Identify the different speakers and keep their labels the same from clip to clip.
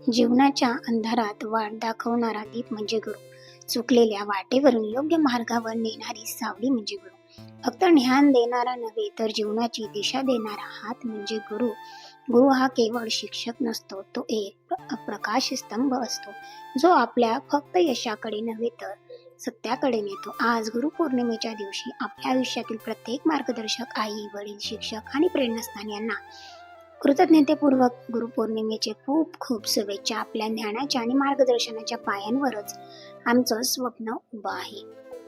Speaker 1: जीवनाच्या अंधारात वाट दाखवणारा दीप म्हणजे गुरु. चुकलेल्या वाटेवरून योग्य मार्गावर नेणारी सावली म्हणजे गुरु. फक्त ज्ञान देणारा नव्हे तर जीवनाची दिशा देणारा हात म्हणजे गुरु. गुरु हा केवळ शिक्षक नसतो तो एक प्रकाश स्तंभ असतो. जो आपल्या फक्त यशाकडे नव्हे तर सत्याकडे नेतो. आज गुरुपौर्णिमेच्या दिवशी आपल्या आयुष्यातील प्रत्येक मार्गदर्शक आई वडील शिक्षक आणि प्रेरणास्थान यांना कृतज्ञतेपूर्वक गुरुपौर्णिमेचे खूप खूप शुभेच्छा आपल्या ज्ञानाच्या आणि मार्गदर्शनाच्या पायांवरच आमचं स्वप्न उभं आहे.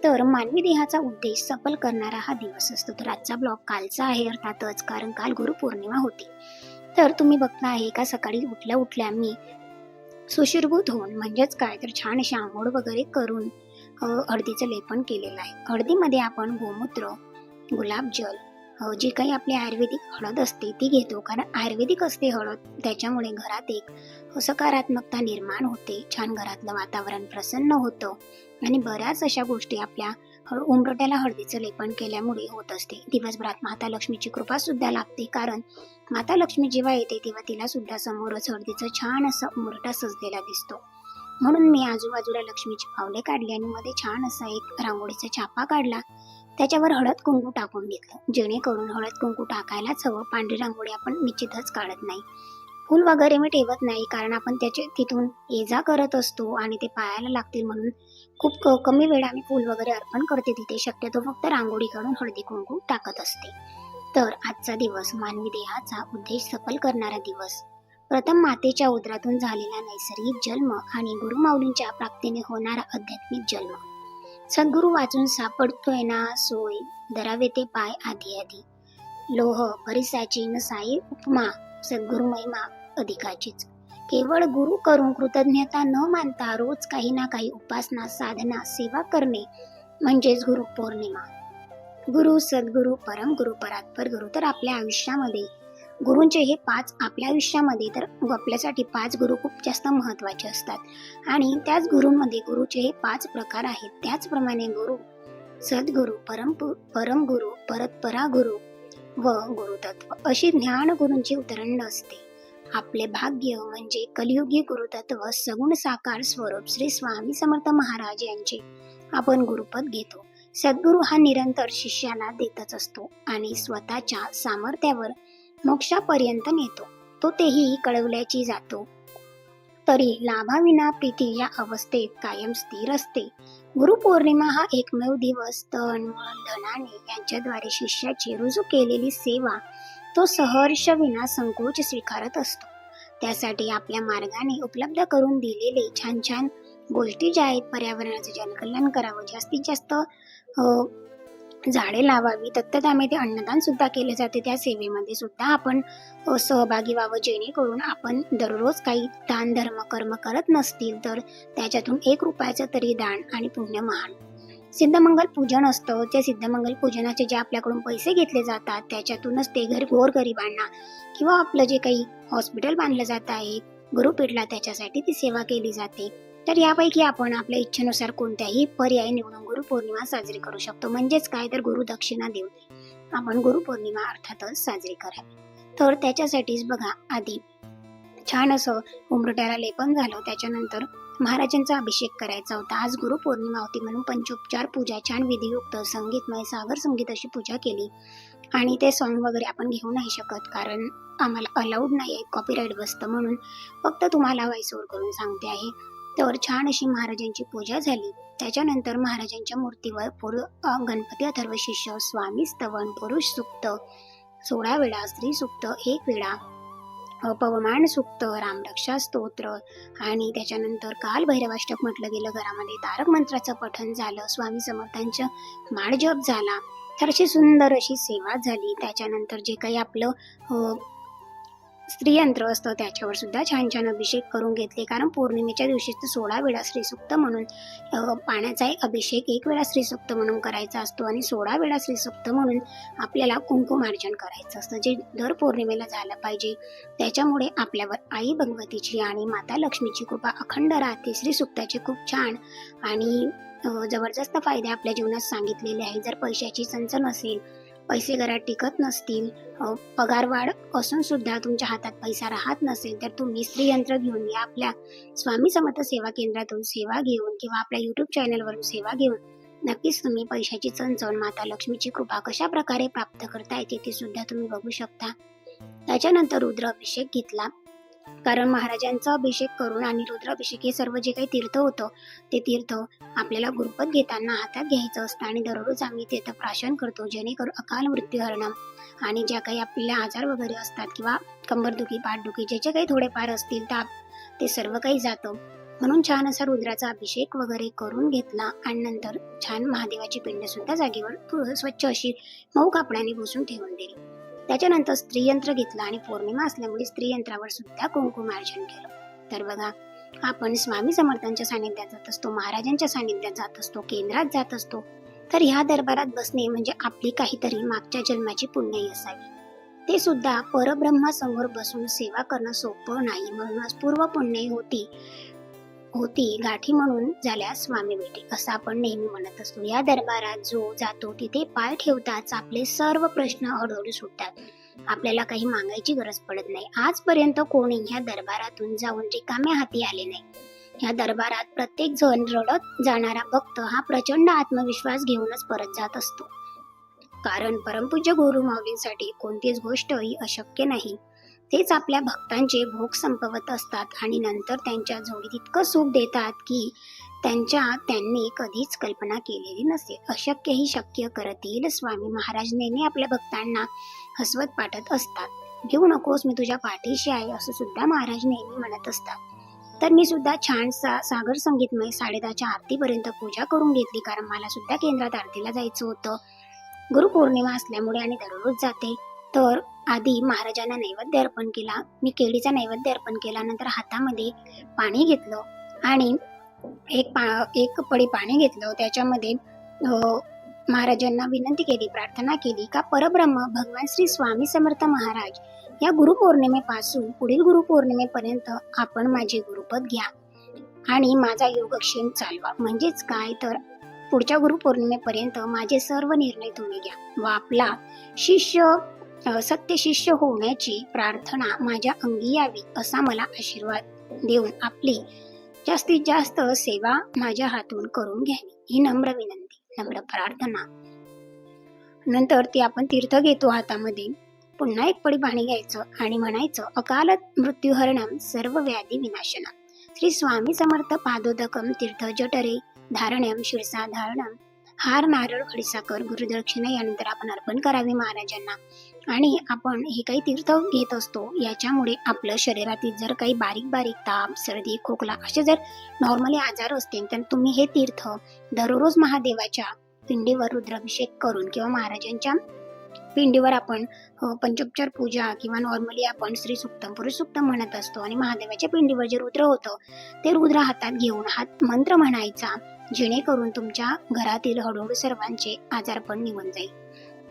Speaker 1: तर मानवी देहाचा उद्देश सफल करणारा हा दिवस असतो. तर आजचा ब्लॉग कालचा आहे अर्थातच कारण काल गुरुपौर्णिमा होती. तर तुम्ही बघता आहे का सकाळी उठल्या उठल्या मी सुशिरभूत होऊन म्हणजेच काय? तर छान अशी आंघोळ वगैरे करून हळदीचं लेपन केलेलं आहे. हळदीमध्ये आपण गोमूत्र गुलाबजल अ, जी काही आपली आयुर्वेदिक हळद असते ती घेतो. कारण आयुर्वेदिक असते हळद. त्याच्यामुळे घरात एक सकारात्मकता निर्माण होते. छान घरातलं वातावरण प्रसन्न होतं. आणि बऱ्याच अशा गोष्टी आपल्या हळ- उमरट्याला हळदीचं लेपन केल्यामुळे होत असते. दिवसभरात माता लक्ष्मीची कृपा सुद्धा लागते. कारण माता लक्ष्मी जेव्हा येते तेव्हा तिला सुद्धा समोरच हळदीचं छान असं उमरटा सजलेला दिसतो. म्हणून मी आजूबाजूला लक्ष्मीची पावले काढली आणि मध्ये छान असा एक रांगोळीचा छापा काढला. त्याच्यावर हळद कुंकू टाकून घेतलं. जेणेकरून हळद कुंकू टाकायलाच हवं पांढरी रांगोळी आपण निश्चितच काढत नाही. फूल वगैरे मी ठेवत नाही कारण आपण त्याचे तिथून ये जा करत असतो आणि ते पायाला लागतील म्हणून खूप क- कमी वेळा मी फूल वगैरे अर्पण करते तिथे. शक्यतो फक्त रांगोळी काढून हळदी कुंकू टाकत असते. तर आजचा दिवस मानवी देहाचा उद्देश सफल करणारा दिवस. प्रथम मातेच्या उदरातून झालेला नैसर्गिक जन्म आणि गुरुमाऊलींच्या प्राप्तीने होणारा आध्यात्मिक जन्म. सद्गुरु वाचून सापडतोय ना सोय? धरावे ते पाय आधी आधी. लोह परिसाची न साई उपमा सद्गुरु महिमा अधिकाचीच. केवळ गुरु करून कृतज्ञता न मानता रोज काही ना काही उपासना साधना सेवा करणे म्हणजेच गुरु पौर्णिमा. गुरु सद्गुरु परम गुरु परात्पर गुरु तर आपल्या आयुष्यामध्ये गुरूंचे हे पाच आपल्या आयुष्यामध्ये तर आपल्यासाठी पाच गुरु खूप जास्त महत्त्वाचे असतात. आणि त्याच गुरूंमध्ये गुरुचे हे पाच प्रकार आहेत. त्याचप्रमाणे गुरु सद्गुरु परम परम गुरु परतपरा गुरु व गुरुतत्व अशी ज्ञान गुरूंची उतरंड असते. आपले भाग्य म्हणजे कलियुगी गुरुतत्व सगुण साकार स्वरूप श्री स्वामी समर्थ महाराज यांचे आपण गुरुपद घेतो. सद्गुरु हा निरंतर शिष्याला देतच असतो आणि स्वतःच्या सामर्थ्यावर मोक्षापर्यंत नेतो. तो तेही कळवल्याची जातो. तरी लाभाविना प्रीती या अवस्थेत कायम स्थिर असते. गुरुपौर्णिमा हा एकमेव दिवस. तन मन धनाने यांच्याद्वारे शिष्याची रुजू केलेली सेवा तो सहर्ष विना संकोच स्वीकारत असतो. त्यासाठी आपल्या मार्गाने उपलब्ध करून दिलेले छान छान गोष्टी ज्या आहेत पर्यावरणाचे जनकल्याण करावं जास्तीत जास्त झाडे लावावी. दत्तधामध्ये अन्नदान सुद्धा केले जाते. त्या सेवेमध्ये सुद्धा आपण सहभागी व्हावं. जेणेकरून आपण दररोज काही दान धर्म कर्म करत नसतील तर त्याच्यातून एक रुपयाचं तरी दान आणि पुण्य महान. सिद्धमंगल पूजन असतं. त्या सिद्धमंगल पूजनाचे जे आपल्याकडून पैसे घेतले जातात त्याच्यातूनच ते घर गोरगरिबांना किंवा आपलं जे काही हॉस्पिटल बांधलं जात आहे गुरुपीठला त्याच्यासाठी ती सेवा केली जाते. तर यापैकी आपण आपल्या इच्छेनुसार कोणत्याही पर्याय निवडून गुरुपौर्णिमा साजरी करू शकतो. म्हणजेच काय? तर गुरु दक्षिणा देऊन आपण गुरुपौर्णिमा अर्थातच साजरी करावी. तर त्याच्यासाठीच बघा आधी छान असं उमरट्याला लेपन झालं त्याच्यानंतर महाराजांचा अभिषेक करायचा होता. आज गुरुपौर्णिमा होती म्हणून पंचोपचार पूजा छान विधियुक्त संगीतमय सागर संगीत अशी पूजा केली. आणि ते सॉन्ग वगैरे आपण घेऊ नाही शकत कारण आम्हाला अलाउड नाही आहे कॉपीराईट बसतं म्हणून फक्त तुम्हाला व्हॉइस ओव्हर करून सांगते आहे. तर छान अशी महाराजांची पूजा झाली. त्याच्यानंतर महाराजांच्या मूर्तीवर पुर गणपती अथर्व शिष्य स्वामी स्तवन पुरुष सुक्त सोळा वेळा स्त्री सुक्त एक वेळा अ, पवमान सुक्त रामरक्षा स्तोत्र आणि त्याच्यानंतर काल भैरवाष्टक म्हटलं गेलं घरामध्ये तारक मंत्राचं पठण झालं स्वामी समर्थांचं माळजप झाला. तर अशी सुंदर अशी सेवा झाली. त्याच्यानंतर जे काही आपलं स्त्रीयंत्र असतं त्याच्यावर सुद्धा छान छान अभिषेक करून घेतले. कारण पौर्णिमेच्या दिवशी तर सोळा वेळा श्रीसुक्त म्हणून पाण्याचा एक अभिषेक एक वेळा श्रीसुक्त म्हणून करायचा असतो आणि सोळा वेळा श्रीसुक्त म्हणून आपल्याला कुंकुमार्जन करायचं असतं जे दर पौर्णिमेला झालं पाहिजे. त्याच्यामुळे आपल्यावर आई भगवतीची आणि माता लक्ष्मीची कृपा अखंड राहते. श्रीसुक्ताचे खूप छान आणि जबरदस्त फायदे आपल्या जीवनात सांगितलेले आहे. जर पैशाची चंचल असेल पैसे घरात टिकत नसतील पगारवाढ असून सुद्धा तुमच्या हातात पैसा राहत नसेल तर तुम्ही स्त्री यंत्र घेऊन या आपल्या स्वामी समर्थ सेवा केंद्रातून सेवा घेऊन किंवा आपल्या युट्यूब चॅनलवरून सेवा घेऊन नक्कीच तुम्ही पैशाची चणचण माता लक्ष्मीची कृपा कशा प्रकारे प्राप्त करता येते ते सुद्धा तुम्ही बघू शकता. त्याच्यानंतर रुद्र अभिषेक घेतला. कारण महाराजांचा अभिषेक करून आणि रुद्राभिषेक हे सर्व जे काही तीर्थ होतं ते तीर्थ आपल्याला गुरुपद घेताना हातात घ्यायचं असतं आणि दररोज आम्ही तिथं प्राशन करतो जेणेकरून अकाल मृत्यू हरणं आणि ज्या काही आपल्या आजार वगैरे असतात किंवा कंबरदुखी पाठदुखी जे जे काही थोडेफार असतील ताप ते सर्व काही जातं. म्हणून छान असा रुद्राचा अभिषेक वगैरे करून घेतला आणि नंतर छान महादेवाची पिंड सुद्धा जागेवर स्वच्छ अशी मऊ कापडाने पुसून ठेवून दिली. त्याच्यानंतर स्त्रीयंत्र घेतलं आणि पौर्णिमा असल्यामुळे स्त्रीयंत्रावर सुद्धा कुंकुमार्जन केलं. तर बघा आपण स्वामी समर्थांच्या सानिध्यात जात असतो महाराजांच्या सानिध्यात जात असतो केंद्रात जात असतो तर ह्या दरबारात बसणे म्हणजे आपली काहीतरी मागच्या जन्माची पुण्याई असावी. ते सुद्धा परब्रह्मासमोर बसून सेवा करणं सोपं नाही म्हणूनच पूर्व पुण्याई होती. होती. गाठी म्हणून झाल्या स्वामी भेटे. असं आपण नेहमी म्हणत असतो. या दरबारात जो जातो तिथे पाय ठेवताच आपले सर्व प्रश्न हळूहळू सुटतात. आपल्याला काही मागायची गरज पडत नाही. आजपर्यंत कोणी ह्या दरबारातून जाऊन रिकाम्या हाती आले नाही. या दरबारात प्रत्येक जण रडत जाणारा भक्त हा प्रचंड आत्मविश्वास घेऊनच परत जात असतो. कारण परमपूज्य गुरु माऊलींसाठी कोणतीच गोष्ट ही अशक्य नाही. तेच आपल्या भक्तांचे भोग संपवत असतात आणि नंतर त्यांच्या जोडीत इतकं सुख देतात की त्यांच्या त्यांनी कधीच कल्पना केलेली नसेल अशक्यही शक्य करतील. स्वामी महाराज नेहमी आपल्या भक्तांना हसवत पाठत असतात. घेऊ नकोस मी तुझ्या पाठीशी आहे असं सुद्धा महाराज नेहमी म्हणत असतात. तर मी सुद्धा छान सा सागर संगीतमय साडेदहाच्या आरतीपर्यंत पूजा करून घेतली कारण मला सुद्धा केंद्रात आरतीला जायचं होतं. गुरुपौर्णिमा असल्यामुळे आणि दररोज जाते तर आधी महाराजांना नैवेद्य अर्पण केला. मी केळीचा नैवेद्य अर्पण केला. नंतर हातामध्ये पाणी घेतलं आणि एक पा एक पडी पाणी घेतलं. त्याच्यामध्ये महाराजांना विनंती केली प्रार्थना केली का परब्रह्म भगवान श्री स्वामी समर्थ महाराज या गुरुपौर्णिमेपासून पुढील गुरुपौर्णिमेपर्यंत आपण माझे गुरुपद घ्या आणि माझा योगक्षेम चालवा. म्हणजेच काय? तर पुढच्या गुरुपौर्णिमेपर्यंत माझे सर्व निर्णय तुम्ही घ्या. व आपला शिष्य सत्यशिष्य सत्य शिष्य होण्याची प्रार्थना माझ्या अंगी यावी असा मला आशीर्वाद देऊन आपली जास्तीत जास्त सेवा माझ्या हातून करून घ्यावी. ही नम्र विनंती नम्र प्रार्थना. नंतर ती आपण तीर्थ घेतो हातामध्ये. पुन्हा एक पडी पाणी घ्यायचं आणि म्हणायचं अकाल मृत्यूहरणम सर्व व्याधी विनाशनम श्री स्वामी समर्थ पादोदकम तीर्थ जठरे धारणम शिरसा धारणम हार नारळ खडीसाकर गुरुदक्षिणा यानंतर आपण अर्पण करावे महाराजांना. आणि आपण हे काही तीर्थ घेत असतो याच्यामुळे आपलं शरीरातील जर काही बारीक बारीक ताप सर्दी खोकला असे जर नॉर्मली आजार असतील तर तुम्ही हे तीर्थ दररोज महादेवाच्या पिंडीवर रुद्राभिषेक करून किंवा महाराजांच्या पिंडीवर आपण पंचोपचार पूजा किंवा नॉर्मली आपण श्री सुक्तम पुरुष सुक्तम म्हणत असतो आणि महादेवाच्या पिंडीवर जे रुद्र होतं ते रुद्र हातात घेऊन हात मंत्र म्हणायचा जेणेकरून तुमच्या घरातील हळूहळू सर्वांचे आजारपण निघून जाईल.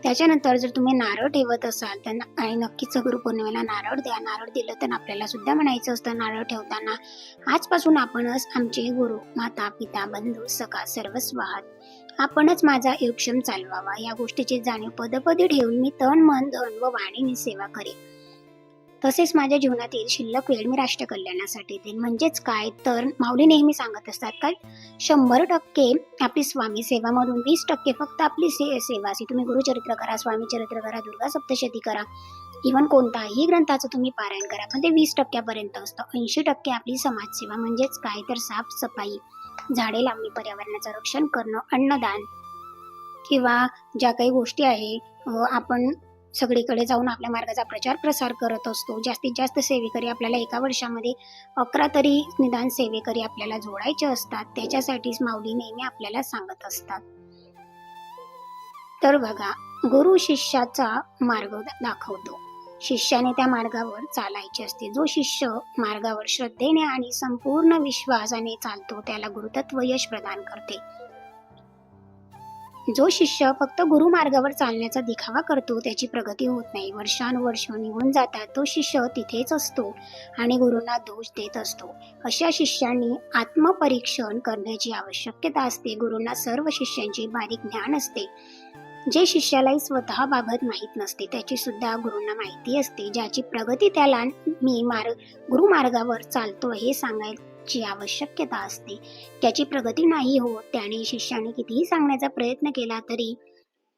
Speaker 1: त्याच्यानंतर जर तुम्ही नारळ ठेवत असाल तर आणि नक्कीच गुरुपौर्णिमेला नारळ द्या. नारळ दिलं तर आपल्याला सुद्धा म्हणायचं असतं नारळ ठेवताना. आजपासून आपणच आमचे गुरु माता पिता बंधू सखा सर्वस्व आहात आपणच माझा योगक्षम चालवावा. या गोष्टीची जाणीव पदपदी ठेवून मी तन मन धन व वाणीने सेवा करेन. तसेच माझ्या जीवनातील शिल्लक वेळ मी राष्ट्र कल्याणासाठी देईन. म्हणजेच काय? तर माऊली नेहमी सांगत असतात काय? शंभर टक्के आपली स्वामी सेवामधून वीस टक्के फक्त आपली से सेवा असे तुम्ही गुरुचरित्र करा स्वामी चरित्र करा दुर्गा सप्तशती करा. इव्हन कोणताही ग्रंथाचं तुम्ही पारायण करा. पण ते वीस टक्क्यापर्यंत असतं. ऐंशी टक्के आपली समाजसेवा म्हणजेच काय? तर साफसफाई. झाडे लावणे पर्यावरणाचं रक्षण करणं अन्नदान. किंवा ज्या काही गोष्टी आहे आपण सगळीकडे जाऊन आपल्या मार्गाचा प्रचार प्रसार करत असतो. जास्तीत जास्त सेवेकरी आपल्याला एका वर्षामध्ये अकरा तरी निदान सेवेकरी आपल्याला जोडायचे असतात. त्याच्यासाठीच माऊली नेहमी आपल्याला सांगत असतात. तर बघा गुरु शिष्याचा मार्ग दाखवतो. शिष्याने त्या मार्गावर चालायचे असते. जो शिष्य मार्गावर श्रद्धेने आणि संपूर्ण विश्वासाने चालतो त्याला गुरुतत्व यश प्रदान करते. जो शिष्य फक्त गुरु मार्गावर चालण्याचा दिखावा करतो त्याची प्रगती होत नाही. वर्षानुवर्ष निघून जातात तो शिष्य तिथेच असतो आणि गुरुंना दोष देत असतो. अशा शिष्यांनी आत्मपरीक्षण करण्याची आवश्यकता असते. गुरुंना सर्व शिष्यांचे बारीक ज्ञान असते. जे शिष्यालाही स्वतःबाबत माहीत नसते त्याची सुद्धा गुरूंना माहिती असते. ज्याची प्रगती त्याला मी मार्ग गुरुमार्गावर चालतो हे सांगायची आवश्यकता असते. त्याची प्रगती नाही होत त्याने शिष्याने कितीही सांगण्याचा प्रयत्न केला तरी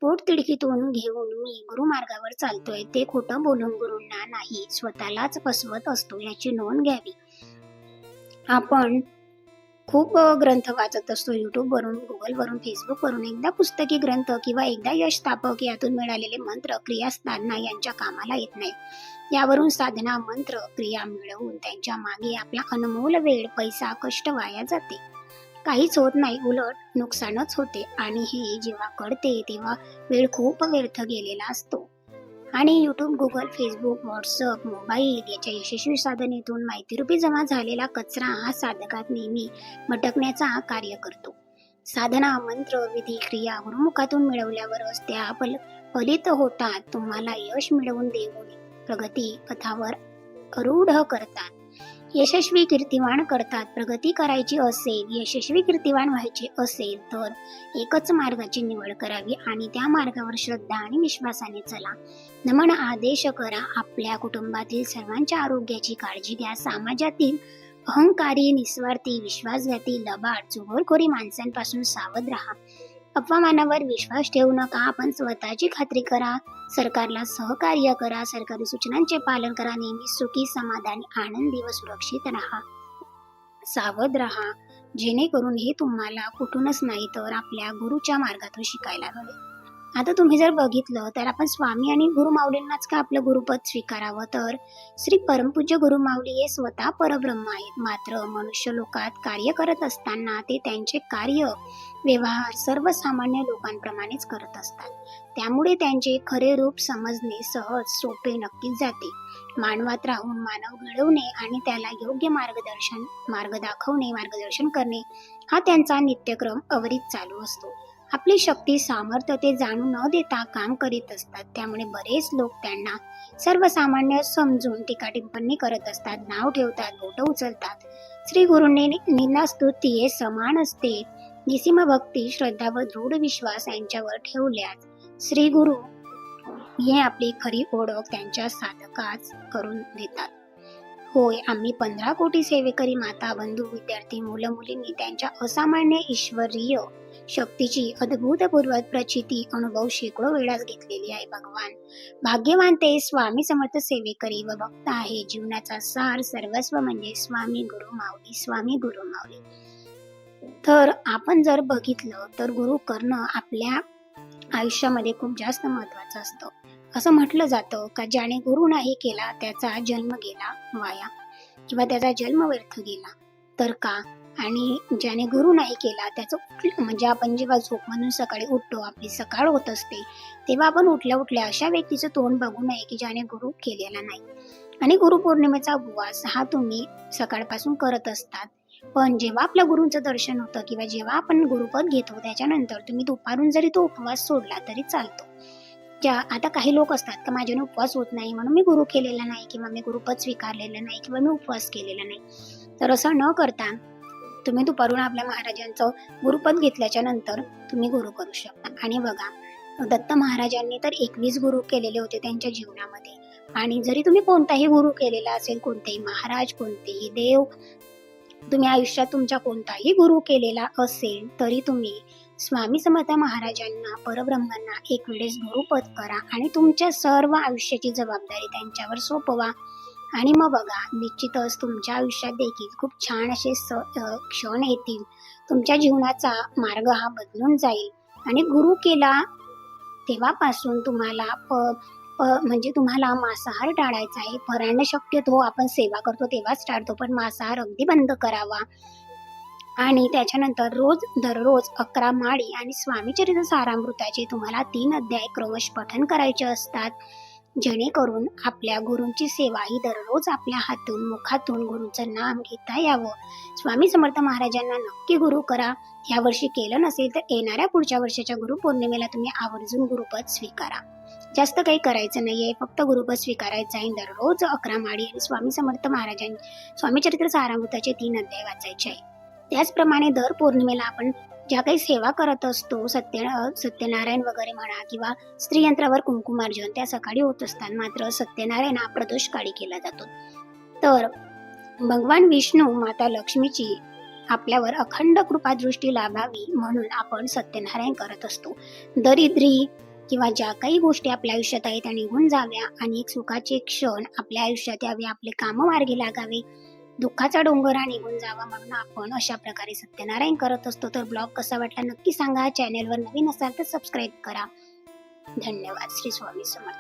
Speaker 1: पोटतिडकीतून घेऊन मी गुरुमार्गावर चालतोय. ते खोटं बोलून गुरूंना नाही स्वतःलाच फसवत असतो याची नोंद घ्यावी. आपण खूप ग्रंथ वाचत असतो. यूट्यूबवरून गुगलवरून फेसबुकवरून एकदा पुस्तकी ग्रंथ किंवा एकदा यशस्थापक यातून मिळालेले मंत्र क्रिया साधना यांच्या कामाला येत नाही. यावरून साधना मंत्र क्रिया मिळवून त्यांच्या मागे आपला अनमोल वेळ पैसा कष्ट वाया जाते. काहीच होत नाही उलट नुकसानच होते. आणि हे जेव्हा कळते तेव्हा वेळ खूप व्यर्थ गेलेला असतो. आणि YouTube Google Facebook WhatsApp mobile याच्या यशस्वी साधनेतून माहितीरूपी जमा झालेला कचरा हा साधकात नेहमी भटकण्याचा कार्य करतो. साधना मंत्र विधी क्रिया गुरुमुखातून मिळवल्यावरच त्या फल फलित होतात. तुम्हाला यश मिळवून देऊन प्रगती पथावर रूढ करतात. यशस्वी कीर्तिवान करतात. प्रगती करायची असेल यशस्वी कीर्तिवान व्हायचे असेल तर एकच मार्गाची निवड करावी आणि त्या मार्गावर श्रद्धा आणि विश्वासाने चला. नमन आदेश करा. आपल्या कुटुंबातील सर्वांच्या आरोग्याची काळजी घ्या. समाजातील अहंकारी निस्वार्थी विश्वासघाती लबाड चुगलखोरी माणसांपासून सावध राहा. अपमानावर विश्वास ठेवू नका. आपण स्वतःची खात्री करा. सरकारला सहकार्य करा. सरकारी सूचनांचे पालन करा. नेहमी सुखी समाधानी आनंदी व सुरक्षित राहा. सावध राहा. जेणेकरून हे तुम्हाला कुठूनच नाही तर आपल्या गुरुच्या मार्गातून शिकायला हवे आता तुम्ही जर बघितलं तर आपण स्वामी आणि गुरुमाऊलींनाच का आपलं गुरुपद स्वीकारावं? तर श्री परमपूज्य गुरुमाऊली हे स्वतः परब्रह्म आहेत. मात्र मनुष्य लोकात कार्य करत असताना ते त्यांचे कार्य व्यवहार सर्वसामान्य लोकांप्रमाणेच करत असतात. त्यामुळे त्यांचे खरे रूप समजणे सहज सोपे नक्कीच जाते. मानवात राहून मानव घडवणे आणि त्याला योग्य मार्गदर्शन मार्ग दाखवणे मार्गदर्शन करणे हा त्यांचा नित्यक्रम अवरीत चालू असतो. आपली शक्ती सामर्थ्य ते जाणून न देता काम करीत असतात. त्यामुळे बरेच लोक त्यांना सर्वसामान्य समजून टीका टिप्पणी करत असतात नाव ठेवतात बोट उचलतात. श्री गुरुने निनास्तुती हे समान असते. निसीम भक्ती श्रद्धा व दृढ विश्वास यांच्यावर ठेवल्यास श्री गुरु हे आपली खरी ओळख त्यांच्या साधकाच करून देतात. होय आम्ही पंधरा कोटी सेवेकरी माता बंधू विद्यार्थी मुलं मुलींनी त्यांच्या असामान्य ईश्वरीय शक्तीची अद्भुतपूर्व प्रचिती अनुभव शेकडो वेळाच घेतलेली आहे भगवान. भाग्यवान ते स्वामी समर्थ सेवेकरी व भक्त आहे. जीवनाचा सार सर्वस्व म्हणजे स्वामी गुरु माऊली स्वामी गुरु माऊली. तर आपण जर बघितलं तर गुरु करणं आपल्या आयुष्यामध्ये खूप जास्त महत्वाचं असतं. असं म्हटलं जातं का ज्याने गुरु नाही केला त्याचा जन्म गेला वाया किंवा त्याचा जन्म व्यर्थ गेला. तर का? आणि ज्याने गुरु नाही केला त्याचं उठलं म्हणजे आपण जेव्हा झोप म्हणून सकाळी उठतो आपली सकाळ होत असते तेव्हा आपण उठल्या उठल्या अशा व्यक्तीचं तोंड बघू नये की ज्याने गुरु केलेला नाही. आणि गुरुपौर्णिमेचा उपवास हा तुम्ही सकाळपासून करत असतात. पण जेव्हा आपल्या गुरुंचं दर्शन होतं किंवा जेव्हा आपण गुरुपद घेतो त्याच्यानंतर तुम्ही दुपारून जरी तो उपवास सोडला तरी चालतो. ज्या आता काही लोक असतात का माझ्याने उपवास होत नाही म्हणून मी गुरु केलेला नाही किंवा मी गुरुपद स्वीकारलेलं नाही किंवा मी उपवास केलेला नाही. तर असं न करता तुम्ही दुपारून आपल्या महाराजांचं गुरुपद घेतल्याच्या नंतर तुम्ही गुरु करू शकता. आणि बघा दत्त महाराजांनी तर एकवीस गुरु केलेले होते त्यांच्या जीवनामध्ये. आणि जरी तुम्ही कोणताही गुरु केलेला असेल कोणतेही महाराज कोणतेही देव तुम्ही आयुष्यात तुमच्या कोणताही गुरु केलेला असेल तरी तुम्ही स्वामी समर्थ महाराजांना परब्रह्मांना एक वेळेस गुरुपद करा आणि तुमच्या सर्व आयुष्याची जबाबदारी त्यांच्यावर सोपवा. आणि मग बघा निश्चितच तुमच्या आयुष्यात देखील खूप छान असे स क्षण येतील. तुमच्या जीवनाचा मार्ग हा बदलून जाईल. आणि गुरु केला तेव्हापासून तुम्हाला प म्हणजे तुम्हाला मांसाहार टाळायचा आहे. परान्न शक्यतो आपण सेवा करतो तेव्हाच टाळतो. पण मांसाहार अगदी बंद करावा. आणि त्याच्यानंतर रोज दररोज अकरा माळी आणि स्वामीचरित्र सारामृताचे तुम्हाला तीन अध्याय क्रमश पठन करायचे असतात. जेणेकरून आपल्या गुरूंची सेवा ही दररोज आपल्या हातून मुखातून गुरूंचं नाम घेता यावं. स्वामी समर्थ महाराजांना नक्की गुरु करा. या वर्षी केलं नसेल तर येणाऱ्या पुढच्या वर्षाच्या गुरुपौर्णिमेला तुम्ही आवर्जून गुरुपद स्वीकारा. जास्त काही करायचं नाहीये फक्त गुरुपद स्वीकारायचं आहे. दररोज अकरा माळी आणि स्वामी समर्थ महाराजां स्वामी चरित्र सारामृताचे तीन अध्याय वाचायचे आहे. त्याचप्रमाणे दर पौर्णिमेला आपण ज्या काही सेवा करत असतो सत्य सत्यनारायण वगैरे म्हणा किंवा स्त्रीयंत्रावर कुंकुमार्जन त्या सकाळी होत असतात. मात्र सत्यनारायण हा प्रदोष काळी केला जातो. तर भगवान विष्णू माता लक्ष्मीची आपल्यावर अखंड कृपादृष्टी लाभावी म्हणून आपण सत्यनारायण करत असतो. दरिद्री किंवा ज्या काही गोष्टी आपल्या आयुष्यात आहेत त्या निघून जाव्या आणि एक सुखाचे क्षण आपल्या आयुष्यात यावे आपले कामं मार्गी लागावे दुःखाचा डोंगर हा निघून जावा म्हणून आपण अशा प्रकारे सत्यनारायण करत असतो. तर ब्लॉग कसा वाटला नक्की सांगा. चॅनेलवर नवीन असाल तर सबस्क्राईब करा. धन्यवाद. श्री स्वामी समर्थ.